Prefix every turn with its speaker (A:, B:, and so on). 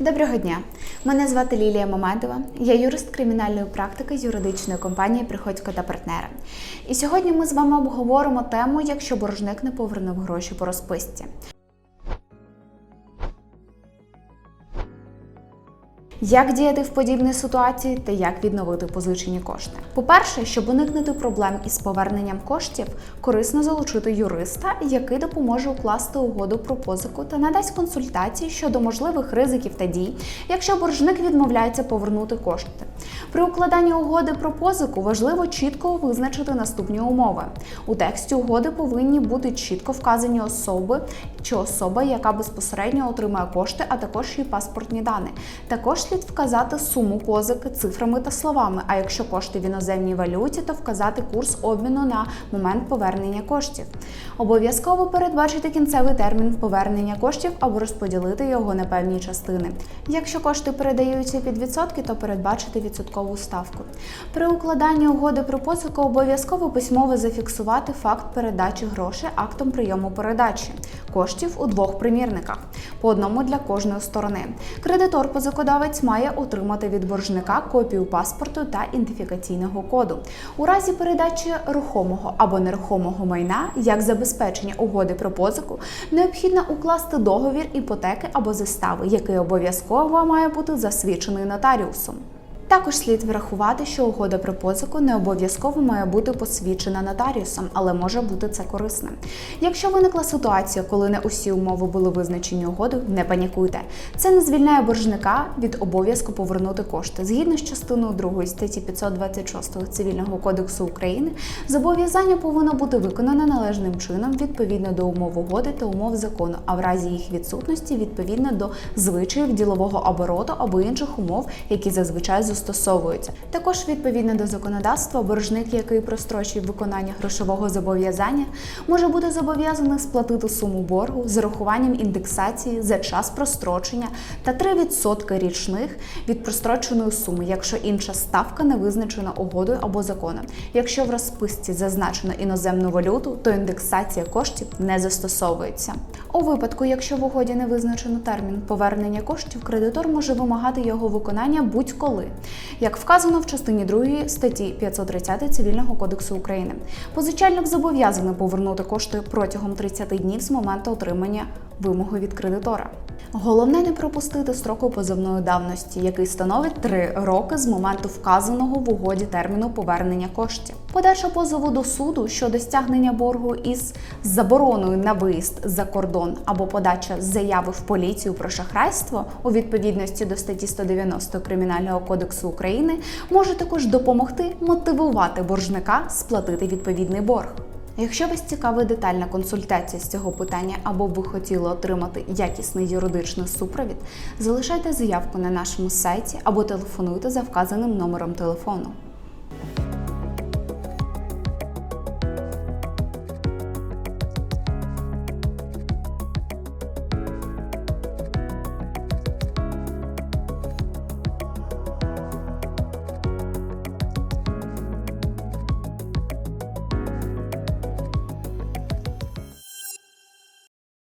A: Доброго дня! Мене звати Лілія Мамедова. Я юрист кримінальної практики з юридичної компанії Приходько та партнери. І сьогодні ми з вами обговоримо тему, якщо боржник не повернув гроші по розписці. Як діяти в подібній ситуації та як відновити позичені кошти? По-перше, щоб уникнути проблем із поверненням коштів, корисно залучити юриста, який допоможе укласти угоду про позику та надасть консультації щодо можливих ризиків та дій, якщо боржник відмовляється повернути кошти. При укладанні угоди про позику важливо чітко визначити наступні умови. У тексті угоди повинні бути чітко вказані особи чи особа, яка безпосередньо отримає кошти, а також її паспортні дані. Також слід вказати суму позики цифрами та словами. А якщо кошти в іноземній валюті, то вказати курс обміну на момент повернення коштів. Обов'язково передбачити кінцевий термін повернення коштів або розподілити його на певні частини. Якщо кошти передаються під відсотки, то передбачити відсоткову ставку. При укладанні угоди про позику обов'язково письмово зафіксувати факт передачі грошей актом прийому передачі коштів у двох примірниках, по одному для кожної сторони. Кредитор-позикодавець має отримати від боржника копію паспорту та ідентифікаційного коду. У разі передачі рухомого або нерухомого майна як забезпечення угоди про позику необхідно укласти договір іпотеки або застави, який обов'язково має бути засвідчений нотаріусом. Також слід врахувати, що угода про позику не обов'язково має бути посвідчена нотаріусом, але може бути це корисним. Якщо виникла ситуація, коли не усі умови були визначені угодою, не панікуйте. Це не звільняє боржника від обов'язку повернути кошти. Згідно з частиною 2 статті 526 Цивільного кодексу України, зобов'язання повинно бути виконане належним чином відповідно до умов угоди та умов закону, а в разі їх відсутності відповідно до звичаїв ділового обороту або інших умов, які зазвичай застосовуються. Також відповідно до законодавства, боржник, який прострочує виконання грошового зобов'язання, може бути зобов'язаний сплатити суму боргу з урахуванням індексації за час прострочення та 3% річних від простроченої суми, якщо інша ставка не визначена угодою або законом. Якщо в розписці зазначено іноземну валюту, то індексація коштів не застосовується. У випадку, якщо в угоді не визначено термін повернення коштів, кредитор може вимагати його виконання будь-коли, як вказано в частині 2 статті 530 Цивільного кодексу України. Позичальник зобов'язаний повернути кошти протягом 30 днів з моменту отримання вимоги від кредитора. Головне не пропустити строку позовної давності, який становить 3 роки з моменту вказаного в угоді терміну повернення коштів. Подача позову до суду щодо стягнення боргу із забороною на виїзд за кордон або подача заяви в поліцію про шахрайство у відповідності до статті 190 Кримінального кодексу України може також допомогти мотивувати боржника сплатити відповідний борг. Якщо вас цікавить детальна консультація з цього питання або ви хотіли отримати якісний юридичний супровід, залишайте заявку на нашому сайті або телефонуйте за вказаним номером телефону.